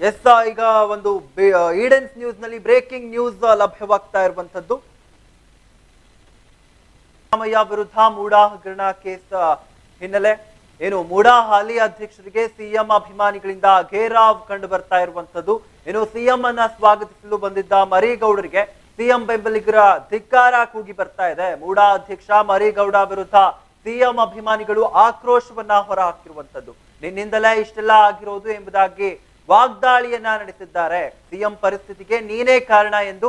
S ಈಗ ಒಂದು ಈಡೆನ್ಸ್ ನ್ಯೂಸ್ನಲ್ಲಿ breaking news ಲಭ್ಯವಾಗ್ತಾ ಇರುವಂತದ್ದು ಸಿದ್ದರಾಮಯ್ಯ ವಿರುದ್ಧ ಮೂಡಾ ಹಗರಣ ಕೇಸ್ ಹಿನ್ನೆಲೆ. ಏನು, ಮೂಡಾ ಹಾಲಿ ಅಧ್ಯಕ್ಷರಿಗೆ ಸಿಎಂ ಅಭಿಮಾನಿಗಳಿಂದ ಘೇರಾವ್ ಕಂಡು ಬರ್ತಾ ಇರುವಂತದ್ದು ಏನು, ಸಿಎಂ ಅನ್ನ ಸ್ವಾಗತಿಸಲು ಬಂದಿದ್ದ ಮರಿಗೌಡರಿಗೆ ಸಿಎಂ ಬೆಂಬಲಿಗರ ಧಿಕ್ಕಾರ ಕೂಗಿ ಬರ್ತಾ ಇದೆ. ಮೂಡಾ ಅಧ್ಯಕ್ಷ ಮರಿಗೌಡ ವಿರುದ್ಧ ಸಿಎಂ ಅಭಿಮಾನಿಗಳು ಆಕ್ರೋಶವನ್ನ ಹೊರ ಹಾಕಿರುವಂತದ್ದು ನಿನ್ನಿಂದಲೇ ಇಷ್ಟೆಲ್ಲ ಆಗಿರೋದು ಎಂಬುದಾಗಿ ವಾಗ್ದಾಳಿಯನ್ನ ನಡೆಸಿದ್ದಾರೆ. ಸಿಎಂ ಪರಿಸ್ಥಿತಿಗೆ ನೀನೇ ಕಾರಣ ಎಂದು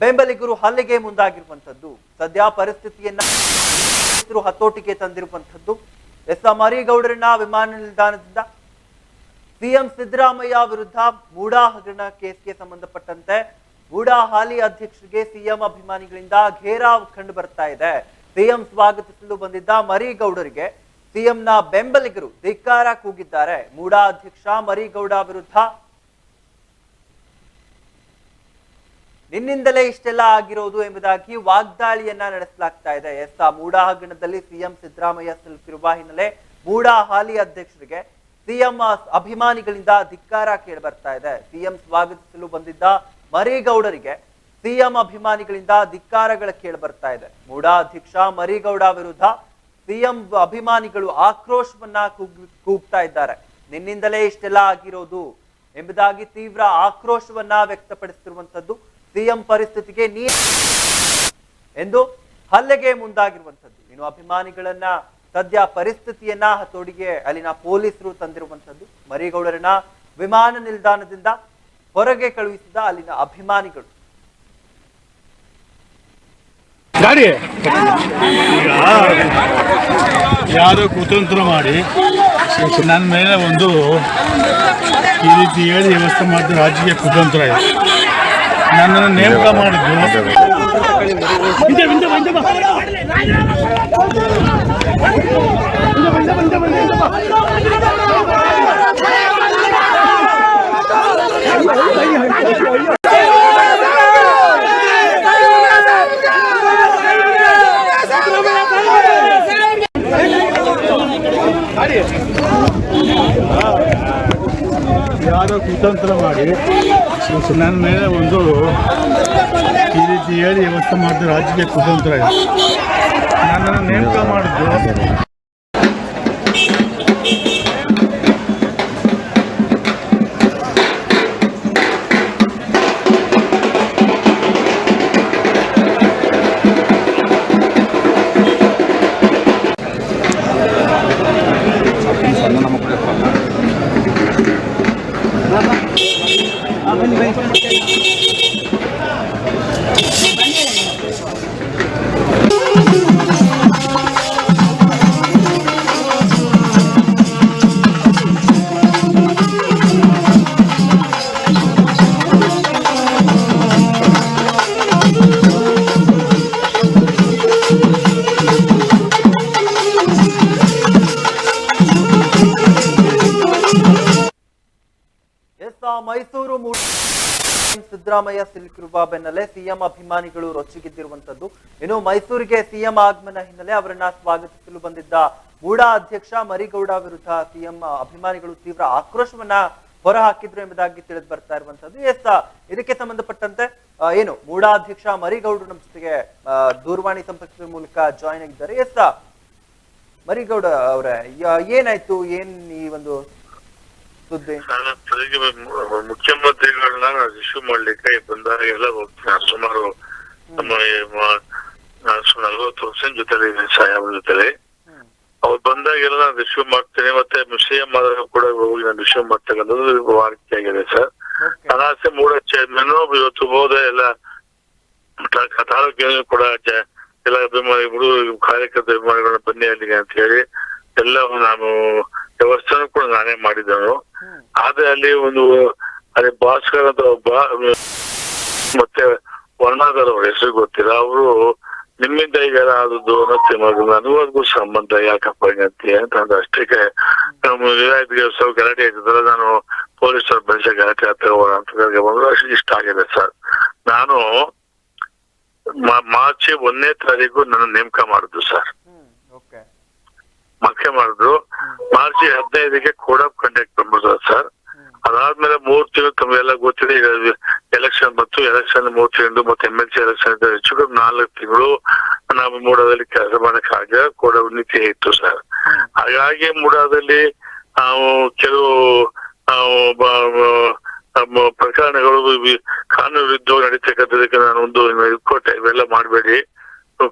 ಬೆಂಬಲಿಗರು ಹಲ್ಲೆಗೆ ಮುಂದಾಗಿರುವಂತದ್ದು ಸದ್ಯ ಪರಿಸ್ಥಿತಿಯನ್ನ ಹತೋಟಿಗೆ ತಂದಿರುವಂತದ್ದು ಎಸ್ ಮರಿಗೌಡರನ್ನ ವಿಮಾನ ನಿಲ್ದಾಣದಿಂದ ಸಿಎಂ ಸಿದ್ದರಾಮಯ್ಯ ವಿರುದ್ಧ ಮೂಡಾ ಹಗರಣ ಕೇಸ್ಗೆ ಸಂಬಂಧಪಟ್ಟಂತೆ ಮೂಡಾ ಹಾಲಿ ಅಧ್ಯಕ್ಷರಿಗೆ ಸಿಎಂ ಅಭಿಮಾನಿಗಳಿಂದ ಘೇರಾವ್ ಕಂಡು ಬರ್ತಾ ಇದೆ. ಸಿಎಂ ಸ್ವಾಗತಿಸಲು ಬಂದಿದ್ದ ಮರಿಗೌಡರಿಗೆ ಸಿಎಂನ ಬೆಂಬಲಿಗರು ಧಿಕ್ಕಾರ ಕೂಗಿದ್ದಾರೆ. ಮೂಡಾ ಅಧ್ಯಕ್ಷ ಮರಿಗೌಡ ವಿರುದ್ಧ. ನಿನ್ನಿಂದಲೇ ಇಷ್ಟೆಲ್ಲ ಆಗಿರೋದು ಎಂಬುದಾಗಿ ವಾಗ್ದಾಳಿಯನ್ನ ನಡೆಸಲಾಗ್ತಾ ಇದೆ. ಎಸ್ ಆ ಮೂಡಾ ಹಗರಣದಲ್ಲಿ ಸಿಎಂ ಸಿದ್ದರಾಮಯ್ಯ ಸಿಲುಕಿರುವ ಹಿನ್ನೆಲೆ ಮೂಡಾ ಹಾಲಿ ಅಧ್ಯಕ್ಷರಿಗೆ ಸಿಎಂ ಅಭಿಮಾನಿಗಳಿಂದ ಧಿಕ್ಕಾರ ಕೇಳಿ ಬರ್ತಾ ಇದೆ. ಸಿಎಂ ಸ್ವಾಗತಿಸಲು ಬಂದಿದ್ದ ಮರಿಗೌಡರಿಗೆ ಸಿಎಂ ಅಭಿಮಾನಿಗಳಿಂದ ಧಿಕ್ಕಾರಗಳ ಕೇಳಿ ಬರ್ತಾ ಇದೆ. ಮೂಡಾ ಅಧ್ಯಕ್ಷ ಮರಿಗೌಡ ವಿರುದ್ಧ ಸಿಎಂ ಅಭಿಮಾನಿಗಳು ಆಕ್ರೋಶವನ್ನ ಕೂಗ್- ಕೂಗ್ತಾ ಇದ್ದಾರೆ. ನಿನ್ನಿಂದಲೇ ಇಷ್ಟೆಲ್ಲ ಆಗಿರೋದು ಎಂಬುದಾಗಿ ತೀವ್ರ ಆಕ್ರೋಶವನ್ನ ವ್ಯಕ್ತಪಡಿಸುತ್ತಿರುವಂತದ್ದು ಸಿಎಂ ಪರಿಸ್ಥಿತಿಗೆ ನೀ ಎಂದು ಹಲ್ಲೆಗೆ ಮುಂದಾಗಿರುವಂತದ್ದು ಇನ್ನು ಅಭಿಮಾನಿಗಳನ್ನ ಸದ್ಯ ಪರಿಸ್ಥಿತಿಯನ್ನ ಹತೋಡಿಗೆ ಅಲ್ಲಿನ ಪೊಲೀಸರು ತಂದಿರುವಂತದ್ದು ಮರಿಗೌಡರನ್ನ ವಿಮಾನ ನಿಲ್ದಾಣದಿಂದ ಹೊರಗೆ ಕಳುಹಿಸಿದ ಅಲ್ಲಿನ ಅಭಿಮಾನಿಗಳು. ಗಾಡಿ? ಈಗ ಯಾರೋ ಕುತಂತ್ರ ಮಾಡಿ ನನ್ನ ಮೇಲೆ ಒಂದು ಈ ರೀತಿ ಹೇಳಿ ವ್ಯವಸ್ಥೆ ಮಾಡಿದ ರಾಜಕೀಯ ಕುತಂತ್ರ ಇದೆ. ನನ್ನನ್ನು ನೇಮಕ ಮಾಡಿದ್ದು ಹಿಂದೆ, ಹಿಂದೆ ಬಾ, ಹಿಂದೆ ಬಾ. ಯಾರೋ ಕುತಂತ್ರ ಮಾಡಿ. ನನ್ನ ಮೇಲೆ ಒಂದು ಈ ರೀತಿ ಹೇಳಿ ವ್ಯವಸ್ಥೆ ಮಾಡಿದ ರಾಜಕೀಯ ಕುತಂತ್ರ ಇದೆ ನನ್ನನ್ನು ನೇಮಕ ಮಾಡಿದ್ದು ಸಿದ್ದರಾಮಯ್ಯ ಸಿಲುಕಿರುವ ಬೆನ್ನಲ್ಲೇ ಸಿಎಂ ಅಭಿಮಾನಿಗಳು ರೊಚ್ಚಿಗೆದ್ದಿರುವಂತದ್ದು ಇನ್ನು ಮೈಸೂರಿಗೆ ಸಿಎಂ ಆಗಮನ ಹಿನ್ನೆಲೆ ಅವರನ್ನ ಸ್ವಾಗತಿಸಲು ಬಂದಿದ್ದ ಮೂಡಾ ಅಧ್ಯಕ್ಷ ಮರಿಗೌಡ ವಿರುದ್ಧ ಸಿಎಂ ಅಭಿಮಾನಿಗಳು ತೀವ್ರ ಆಕ್ರೋಶವನ್ನ ಹೊರಹಾಕಿದ್ರು ಎಂಬುದಾಗಿ ತಿಳಿದು ಬರ್ತಾ ಇರುವಂತದ್ದು ಎಸ್ ಇದಕ್ಕೆ ಸಂಬಂಧಪಟ್ಟಂತೆ ಏನು, ಮೂಡಾ ಅಧ್ಯಕ್ಷ ಮರಿಗೌಡರು ನಮ್ಮ ಜೊತೆಗೆ ದೂರವಾಣಿ ಸಂಪರ್ಕದ ಮೂಲಕ ಜಾಯಿನ್ ಆಗಿದ್ದಾರೆ. ಎಸ್ ಮರಿಗೌಡ ಅವರೇ ಏನಾಯ್ತು? ಏನ್ ಈ ಒಂದು ಸುದ್ದಿ. ಮುಖ್ಯಮಂತ್ರಿಗಳನ್ನ ರಿಸೀವ್ ಮಾಡ್ಲಿಕ್ಕೆ ಬಂದಾಗ ಎಲ್ಲ ಹೋಗ್ತೀನಿ. ಸುಮಾರು ನಮ್ಮ ನಲವತ್ತು ವರ್ಷ ಜೊತೆಲಿ ಸಾಹೇಬ್ರ ಜೊತೆಲಿ. ಅವ್ರು ಬಂದಾಗೆಲ್ಲ ನಾನು ರಿಸೀವ್ ಮಾಡ್ತೇನೆ. ಮತ್ತೆ ಸಿಎಂ ಆದಾಗ ಕೂಡ ಹೋಗಿ ನಾನು ರಿಸೀವ್ ಮಾಡ್ತಕ್ಕಂಥದ್ದು ವಾರಕ್ಕೆ ಆಗಿದೆ ಸರ್. ಅನಾಸೆ ಮೂಡ ಚೇರ್ಮನ್ ಇವತ್ತು ಹೋದ ಎಲ್ಲ ತಾಲೂಕಿನ ಕೂಡ ಎಲ್ಲ ಅಭಿಮಾನಿಗಳು ಕಾರ್ಯಕರ್ತ ಅಭಿಮಾನಿಗಳನ್ನ ಬನ್ನಿ ಅಲ್ಲಿಗೆ ಅಂತ ಹೇಳಿ ಎಲ್ಲ ನಾನು ವ್ಯವಸ್ಥೆನು ಕೂಡ ನಾನೇ ಮಾಡಿದ್ದನು. ಆದ್ರೆ ಅಲ್ಲಿ ಒಂದು ಅಲ್ಲಿ ಭಾಸ್ಕರ್ ಅಂತ ಒಬ್ಬ ಮತ್ತೆ ವರ್ಣಾಧರ್ ಅವ್ರ ಹೆಸರು ಗೊತ್ತಿಲ್ಲ. ಅವರು ನಿಮ್ಮಿಂದ ಈಗ ಆದದ್ದು ಅನ್ನೋದು ನನಗೂ ಸಂಬಂಧ ಯಾಕಪ್ಪ ಅಂತ ಅಂದ್ರೆ. ಅಷ್ಟಕ್ಕೆ ನಮ್ಮ ವಿನಾಯಕ ಸ್ವಲ್ಪ ಗಲಾಟೆ ಪೊಲೀಸ್ ನಾನು ಪೊಲೀಸರು ಬೆಳೆಸ ಗಲಾಟೆ ಹತ್ತಿರ ಅಂತ ಬಂದ್ರು. ಅಷ್ಟು ಇಷ್ಟ ಆಗಿದೆ ಸರ್. ನಾನು ಮಾರ್ಚ್ ಒಂದನೇ ತಾರೀಕು ನನ್ನ ನೇಮಕ ಮಾಡಿದ್ದು ಸರ್. ಓಕೆ. ಮಕ್ಕೆ ಮಾಡಿದ್ರು. ಮಾರ್ಚ್ ಹದಿನೈದಕ್ಕೆ ಕೋಡ್ ಆಫ್ ಕಂಡಕ್ಟ್ ಬಂದ್ಬಿಡ್ತದೆ ಸರ್. ಅದಾದ್ಮೇಲೆ ಮೂರ್ ತಿಂಗಳು ತಮಗೆಲ್ಲ ಗೊತ್ತಿದೆ ಈಗ ಎಲೆಕ್ಷನ್ ಬಂತು ಎಲೆಕ್ಷನ್ ಮೂರ್ ತಿಂಗಳು ಮತ್ತೆ ಎಂ ಎಲ್ ಸಿ ಎಲೆಕ್ಷನ್ ಹೆಚ್ಚು ಕಮ್ಮಿ ನಾಲ್ಕು ತಿಂಗಳು ನಾವು ಮೂಡಾದಲ್ಲಿ ಕೆಲಸ ಮಾಡಕ್ಕಾಗ ಆಫ್ ನೀತಿ ಇತ್ತು ಸರ್. ಹಾಗಾಗಿ ಮೂಡಾದಲ್ಲಿ ನಾವು ಕೆಲವು ಪ್ರಕರಣಗಳು ಕಾನೂನು ವಿರುದ್ಧ ನಡೀತಕ್ಕಂಥದಕ್ಕೆ ನಾನು ಒಂದು ಕೊಟ್ಟೆ ಇವೆಲ್ಲ ಮಾಡಬೇಡಿ.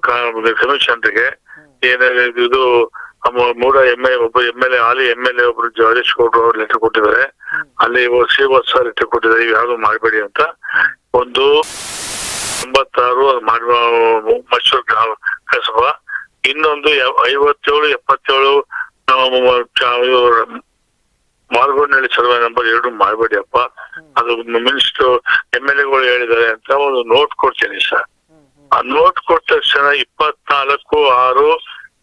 ಕಮಿಷನ್ಗೆ ಏನಾದ್ರು ಇದು ನಮ್ಮ ಮೂರ ಎಂ ಎ ಒಬ್ಬ ಎಂ ಎಲ್ ಎ ಹಾಲಿ ಎಂ ಎಲ್ ಎ ಒಬ್ರು ಜಗದೀಶ್ ಗೌಡ್ರು ಅವ್ರು ಲೆಟರ್ ಕೊಟ್ಟಿದ್ದಾರೆ. ಅಲ್ಲಿ ಶ್ರೀವತ್ಸ ಲೆಟರ್ ಕೊಟ್ಟಿದ್ದಾರೆ. ಇವ್ ಯಾವ್ದು ಮಾಡಬೇಡಿ ಅಂತ. ಒಂದು ಎಂಬತ್ತಾರು ಮೈಸೂರು ಗ್ರಾಮ ಕಸಬಾ. ಇನ್ನೊಂದು ಐವತ್ತೇಳು ಎಪ್ಪತ್ತೇಳು ಮಾರ್ಗೋಡ್ನಹಳ್ಳಿ ಸರ್ವೆ ನಂಬರ್ ಎರಡು ಮಾಡಬೇಡಿ ಅಪ್ಪ. ಅದು ಮಿನಿಸ್ಟರ್ ಎಂ ಎಲ್ ಎಗಳು ಹೇಳಿದ್ದಾರೆ ಅಂತ ಒಂದು ನೋಟ್ ಕೊಡ್ತೀನಿ ಸರ್. ಆ ನೋಟ್ ಕೊಟ್ಟ ತಕ್ಷಣ ಇಪ್ಪತ್ನಾಲ್ಕು ಆರು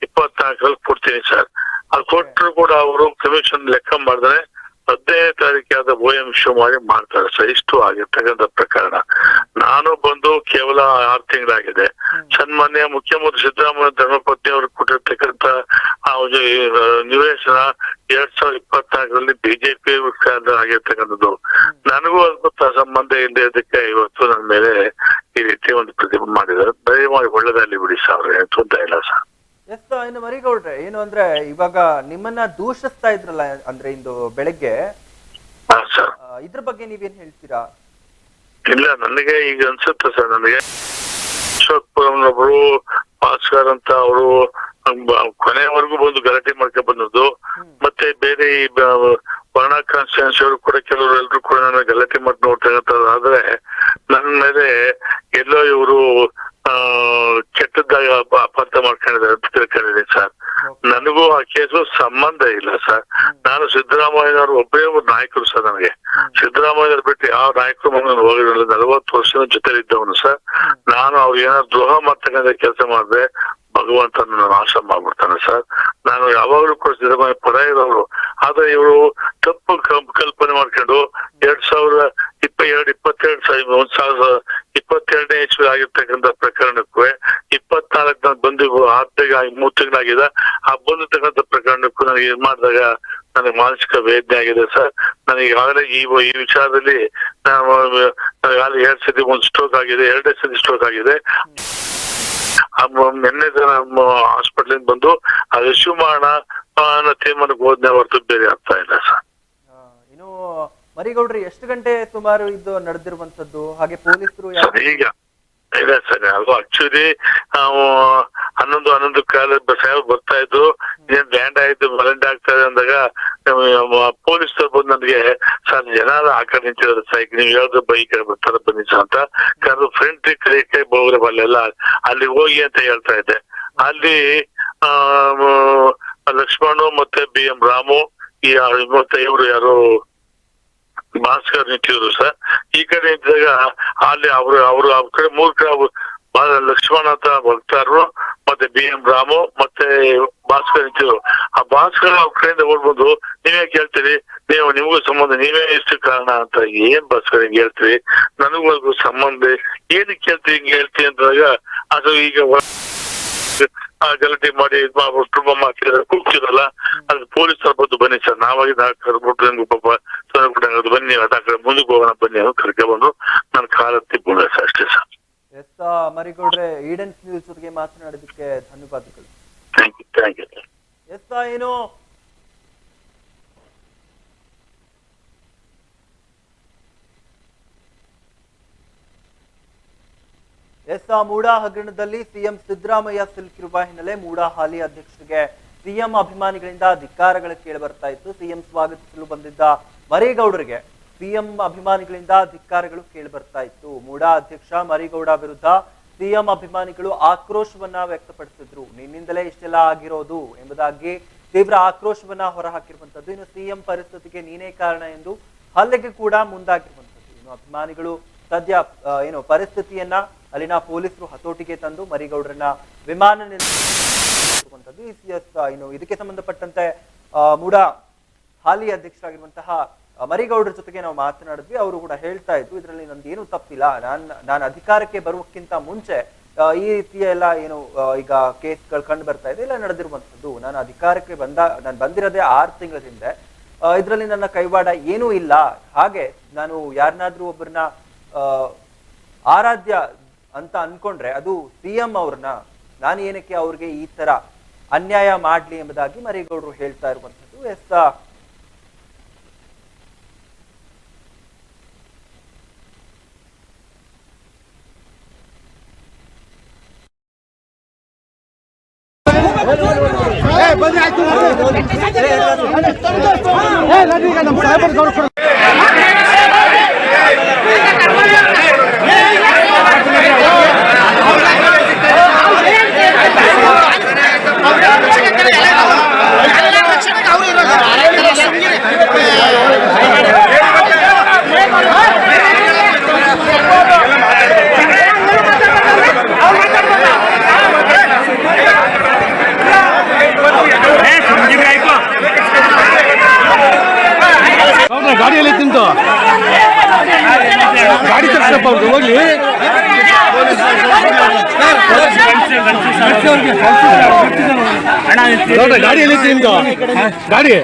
ಇಪ್ಪತ್ನಾಲ್ಕರಲ್ಲಿ ಕೊಡ್ತೀನಿ ಸರ್. ಅದು ಕೊಟ್ಟರು ಕೂಡ ಅವರು ಕಮಿಷನ್ ಲೆಕ್ಕ ಮಾಡಿದ್ರೆ ಹದಿನೈದನೇ ತಾರೀಕಾದ ಓ ಎಂ ಶೋ ಮಾಡಿ ಮಾಡ್ತಾರೆ ಸರ್. ಇಷ್ಟು ಆಗಿರ್ತಕ್ಕಂತ ಪ್ರಕರಣ. ನಾನು ಬಂದು ಕೇವಲ ಆರು ತಿಂಗಳಾಗಿದೆ. ಸನ್ಮಾನ್ಯ ಮುಖ್ಯಮಂತ್ರಿ ಸಿದ್ದರಾಮಯ್ಯ ಧರ್ಮಪತ್ನಿ ಅವರು ಕೊಟ್ಟಿರ್ತಕ್ಕಂಥ ನಿವೇಶನ ಎರಡ್ ಸಾವಿರದ ಇಪ್ಪತ್ನಾಲ್ಕರಲ್ಲಿ ಬಿಜೆಪಿ ಆಗಿರ್ತಕ್ಕಂಥದ್ದು. ನನಗೂ ಅದಕ್ಕೂ ಸಂಬಂಧ ಇಲ್ಲದಕ್ಕೆ ಇವತ್ತು ನನ್ನ ಮೇಲೆ ಈ ರೀತಿ ಒಂದು ಪ್ರತಿಭೆ ಮಾಡಿದ್ದಾರೆ. ದಯಮಾಡಿ ಒಳ್ಳೆದಲ್ಲಿ ಬಿಡಿ ಸರ್ ಏನು ತೊಂದರೆ ಇಲ್ಲ ಸರ್. ಎಸ್ ಇನ್ನು ಮರಿಗೌಡ್ರೆ ಏನು ಅಂದ್ರೆ ಇವಾಗ ನಿಮ್ಮನ್ನ ದೂಷಿಸ್ತಾ ಇದ್ರಲ್ಲ ಅಂದ್ರೆ ಇಂದು ಬೆಳಗ್ಗೆ. ಇದ್ರ ಬಗ್ಗೆ ನೀವೇನ್ ಹೇಳ್ತೀರಾ? ಇಲ್ಲ ನನಗೆ ಈಗ ಅನ್ಸುತ್ತೆ ಸರ್ ನನಗೆ ಅಶೋಕ್ ಒಬ್ರು ಭಾಸ್ಕರ್ ಅಂತ ಅವರು ಕೊನೆವರೆಗೂ ಬಂದು ಗಲಾಟೆ ಮಾಡ್ಕೊಂಡ್ ಬಂದದ್ದು. ಮತ್ತೆ ಬೇರೆ ಈ ವರ್ಣ ಕಾನ್ಸ್ಟಿಟ್ಯೂನ್ಸಿ ಅವರು ಕೂಡ ಕೆಲವರು ಎಲ್ರು ಕೂಡ ನನ್ನ ಗಲಾಟೆ ಮಾಡಿ ನೋಡ್ತಕ್ಕಂಥದ್ದು ಆದ್ರೆ ನನ್ನ ಮೇಲೆ ಎಲ್ಲೋ ಇವರು ನನಗೂ ಆ ಕೇಸು ಸಂಬಂಧ ಇಲ್ಲ ಸರ್. ನಾನು ಸಿದ್ದರಾಮಯ್ಯನವರು ಒಬ್ಬೇ ಒಬ್ಬ ನಾಯಕರು ಸರ್ ನನಗೆ. ಸಿದ್ದರಾಮಯ್ಯನವ್ರು ಬಿಟ್ಟು ಯಾವ ನಾಯಕರು ನಾನು ಹೋಗಿರಲಿಲ್ಲ ನಲವತ್ತು ವರ್ಷದ ಜೊತೆಲಿದ್ದವನು ಸರ್. ನಾನು ಅವ್ರು ಏನಾದ್ರು ದ್ರೋಹ ಮಾಡ್ತಕ್ಕಂಥ ಕೆಲಸ ಮಾಡಿದ್ರೆ ಭಗವಂತ ನಾಶ ಮಾಡ್ಬಿಡ್ತಾನೆ ಸರ್. ನಾನು ಯಾವಾಗಲೂ ಕೂಡ ಸಿದ್ದರಾಮಯ್ಯ ಪರ ಇರೋರು. ಆದ್ರೆ ಇವರು ತಪ್ಪು ಕಲ್ಪನೆ ಮಾಡ್ಕೊಂಡು ಎರಡ್ ಸಾವಿರ ಎರಡು ಇಪ್ಪತ್ತೆರಡು ಸಾವಿರ ಒಂದ್ ಸಾವಿರ ಇಪ್ಪತ್ತೆರಡನೇ ಇಸ್ವಿ ಆಗಿರ್ತಕ್ಕಂಥ ಪ್ರಕರಣಕ್ಕೂ ಇಪ್ಪತ್ನಾಲ್ಕು ಬಂದು ಆರು ತಿಂಗಳ ಮೂರು ತಿಂಗಳಾಗಿದೆ. ಆ ಬಂದಿರ್ತಕ್ಕಂಥ ಪ್ರಕರಣಕ್ಕೂ ನನಗೆ ಇದು ಮಾಡಿದಾಗ ನನಗೆ ಮಾನಸಿಕ ವೇದನೆ ಆಗಿದೆ ಸರ್. ನನಗೆ ಆಗಲೇ ಈ ಈ ವಿಚಾರದಲ್ಲಿ ನಾನು ಎರಡ್ ಸತಿ ಒಂದು ಸ್ಟ್ರೋಕ್ ಆಗಿದೆ ಎರಡನೇ ಸತಿ ಸ್ಟ್ರೋಕ್ ಆಗಿದೆ. ನಿನ್ನೆ ನಮ್ಮ ಹಾಸ್ಪಿಟಲ್ ಬಂದು ಅದು ರಿಸೀವ್ ಮಾಡೋಣ ತೀರ್ಮಾನಕ್ಕೆ ಹೋದ್ನೆ ಹೊರತು ಬೇರೆ ಆಗ್ತಾ ಇಲ್ಲ ಸರ್. ಮರಿಗೌಡ್ರೆ, ಎಷ್ಟು ಗಂಟೆ ಸುಮಾರು ಇದು ನಡೆದಿರುವಂತದ್ದು ಹಾಗೆ ಪೊಲೀಸರು ಈಗ. ಇಲ್ಲ ಸರ್, ಅದು ಆಕ್ಚುಲಿ ನಾವು ಹನ್ನೊಂದು ಹನ್ನೊಂದು ಕಾಲ ಸಾಹೇಬ್ ಬರ್ತಾ ಇದ್ರು ಏನ್ ಲ್ಯಾಂಡ್ ಆಯ್ತು ಬಲೆಂಡ್ ಆಗ್ತಾ ಇದೆ ಅಂದಾಗ ಪೊಲೀಸರು ಬಂದು ನನಗೆ ಸರ್ ಜನ ಆ ಕಡೆ ನಿಂತಿರೋದು ಸೈಕ್, ನೀವು ಯಾವ್ದು ಬೈಕ್ ಬರ್ತಾರ, ಬನ್ನಿ ಅಂತ. ಕರೆದು ಫ್ರೆಂಡ್ ಕೈ ಬೋಗ್ರೆ ಅಲ್ಲೆಲ್ಲ ಅಲ್ಲಿ ಹೋಗಿ ಅಂತ ಹೇಳ್ತಾ ಇದ್ದೆ. ಅಲ್ಲಿ ಲಕ್ಷ್ಮಣು ಮತ್ತೆ ಬಿ ಎಂ ರಾಮು, ಈ ಮತ್ತೆ ಇವರು ಯಾರು? ಭಾಸ್ಕರ್ ನಿಂತಿದ್ರು ಸರ್. ಈ ಕಡೆ ನಿಂತಿದಾಗ ಅಲ್ಲಿ ಅವರು ಅವರು, ಅವ್ರ ಕಡೆ ಮೂರ್ ಕಡೆ ಲಕ್ಷ್ಮಣ ಅಂತ ಭಕ್ತರು ಮತ್ತೆ ಬಿ ಎಂ ರಾಮು, ಮತ್ತೆ ಭಾಸ್ಕರ್ ನಿಂತಿದ್ರು ಆ ಭಾಸ್ಕರ್ ಅವ್ರ ಕಡೆಯಿಂದ ಓಡ್ಬೋದು ನೀವೇ ಕೇಳ್ತೀರಿ, ನೀವು, ನಿಮಗೂ ಸಂಬಂಧ, ನೀವೇ ಎಷ್ಟು ಕಾರಣ ಅಂತ ಏನ್ ಭಾಸ್ಕರ್ ಹಿಂಗ್ ಹೇಳ್ತೀರಿ? ನನಗೂ ಸಂಬಂಧ ಏನಕ್ಕೆ ಕೇಳ್ತೀರಿ, ಹಿಂಗ್ ಹೇಳ್ತೀರಿ ಅಂದಾಗ ಅದು ಈಗ ಗಲಾಟೆ ಮಾಡಿ ಕುಟುಂಬ ಮಾಡ್ತಿದ್ರೆ ಕೂಗ್ತಿರಲ್ಲ? ಅದು ಪೊಲೀಸ್ ಬಂದು ಬನ್ನಿ ಸರ್. ನಾವಾಗಿ ಡಾಕ್ಟರ್ ಕರ್ಬಿಟ್ಟು ನಂಗೆ ಪಾಪ ಅದು ಬನ್ನಿ ಡಾಕ್ಟರ್ ಕಡೆ ಮುಂದಕ್ಕೆ ಹೋಗೋಣ ಬನ್ನಿ ಅಂತ ಕರ್ಕೆ ಬಂದು ನನ್ನ ಕಾಲ ತಿಪ್ಪಿದೆ ಸರ್ ಅಷ್ಟೇ ಸರ್. ಎಸ್ ಮರಿಗೌಡ್ರೆ ಈಡನ್ಸ್ ನ್ಯೂಸ್ ಜೊತೆಗೆ ಮಾತನಾಡೋದಕ್ಕೆ ಧನ್ಯವಾದಗಳು. Thank you thank you sir yes ಏನು ಎಸ್ ಮೂಡಾ ಹಗರಣದಲ್ಲಿ ಸಿಎಂ ಸಿದ್ದರಾಮಯ್ಯ ಸಿಲುಕಿರುವ ಹಿನ್ನೆಲೆ ಮೂಡಾ ಹಾಲಿ ಅಧ್ಯಕ್ಷರಿಗೆ ಸಿಎಂ ಅಭಿಮಾನಿಗಳಿಂದ ಧಿಕ್ಕಾರಗಳ ಕೇಳಿ ಬರ್ತಾ ಇತ್ತು. ಸಿಎಂ ಸ್ವಾಗತಿಸಲು ಬಂದಿದ್ದ ಮರೇಗೌಡರಿಗೆ ಸಿಎಂ ಅಭಿಮಾನಿಗಳಿಂದ ಧಿಕ್ಕಾರಗಳು ಕೇಳಿ ಬರ್ತಾ ಇತ್ತು. ಮೂಡಾ ಅಧ್ಯಕ್ಷ ಮರೇಗೌಡ ವಿರುದ್ಧ ಸಿಎಂ ಅಭಿಮಾನಿಗಳು ಆಕ್ರೋಶವನ್ನ ವ್ಯಕ್ತಪಡಿಸಿದ್ರು. ನಿನ್ನಿಂದಲೇ ಇಷ್ಟೆಲ್ಲ ಆಗಿರೋದು ಎಂಬುದಾಗಿ ತೀವ್ರ ಆಕ್ರೋಶವನ್ನ ಹೊರಹಾಕಿರುವಂತದ್ದು. ಇನ್ನು ಸಿಎಂ ಪರಿಸ್ಥಿತಿಗೆ ನೀನೇ ಕಾರಣ ಎಂದು ಹಲ್ಲೆಗೆ ಕೂಡ ಮುಂದಾಗಿರುವಂತದ್ದು. ಇನ್ನು ಅಭಿಮಾನಿಗಳು ಸದ್ಯ ಏನು ಪರಿಸ್ಥಿತಿಯನ್ನ ಅಲ್ಲಿನ ಪೊಲೀಸರು ಹತೋಟಿಗೆ ತಂದು ಮರಿಗೌಡರನ್ನ ವಿಮಾನ ಇನ್ನು ಇದಕ್ಕೆ ಸಂಬಂಧಪಟ್ಟಂತೆ ಮೂಡ ಹಾಲಿ ಅಧ್ಯಕ್ಷರಾಗಿರುವಂತಹ ಮರಿಗೌಡರ ಜೊತೆಗೆ ನಾವು ಮಾತನಾಡಿದ್ವಿ. ಅವರು ಕೂಡ ಹೇಳ್ತಾ ಇದ್ರು, ಇದರಲ್ಲಿ ನಂದು ಏನು ತಪ್ಪಿಲ್ಲ. ನಾನು ನಾನು ಅಧಿಕಾರಕ್ಕೆ ಬರುವಕ್ಕಿಂತ ಮುಂಚೆ ಈ ರೀತಿಯ ಎಲ್ಲ ಏನು ಈಗ ಕೇಸ್ಗಳು ಕಂಡು ಬರ್ತಾ ಇದೆ ಇಲ್ಲ ನಡೆದಿರುವಂತದ್ದು ನಾನು ಅಧಿಕಾರಕ್ಕೆ ಬಂದ, ನಾನು ಬಂದಿರೋದೇ ಆರು ತಿಂಗಳ ಹಿಂದೆ. ಇದರಲ್ಲಿ ನನ್ನ ಕೈವಾಡ ಏನೂ ಇಲ್ಲ. ಹಾಗೆ ನಾನು ಯಾರನ್ನಾದ್ರೂ ಒಬ್ಬರನ್ನ ಆರಾಧ್ಯ ಅಂತ ಅನ್ಕೊಂಡ್ರೆ ಅದು ಸಿ ಎಂ ಅವ್ರನ್ನ ನಾನು ಏನಕ್ಕೆ ಅವ್ರಿಗೆ ಈ ತರ ಅನ್ಯಾಯ ಮಾಡ್ಲಿ ಎಂಬುದಾಗಿ ಮರೇಗೌಡರು ಹೇಳ್ತಾ ಇರುವಂತದ್ದು ಎಸ್ ಗಾಡಿಯಲ್ಲಿ ತಿಂತು ಗಾಡಿ ತರಿಸಪ್ಪ ಅವ್ರು ಹೋಗ್ಲಿ ನೋಡ್ರಿ ಗಾಡಿಯಲ್ಲಿ ತಿಂತು ಗಾಡಿ?